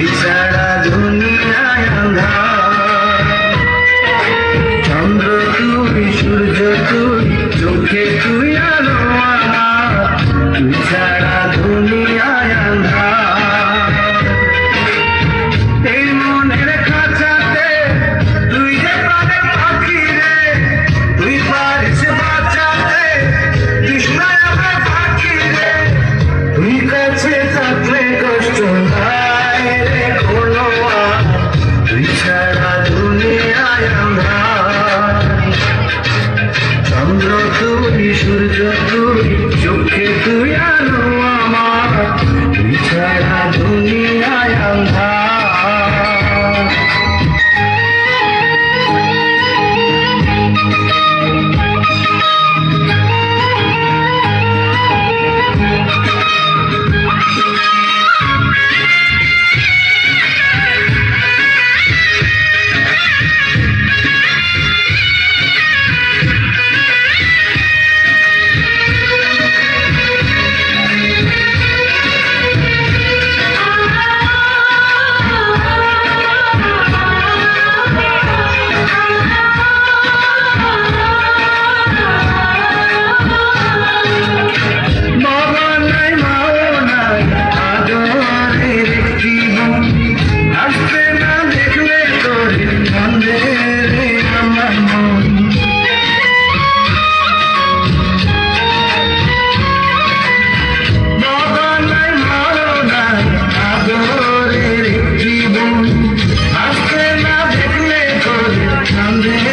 Yeah. থাকলে কষ্ট না Yeah.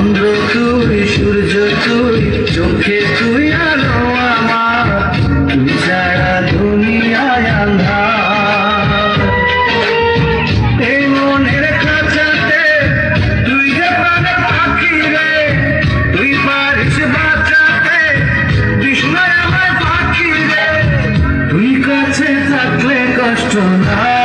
চন্দ্র তুই, সূর্য তুই, চোখে তুই আলো আমার। তুই ছাড়া দুনিয়ায় আন্ধার। এই মনের খাঁচাতে তুই যে পারে পাখি রে, তুই পারিস বাঁচাতে আমার পাখি রে। তুই কাছে থাকলে কষ্ট না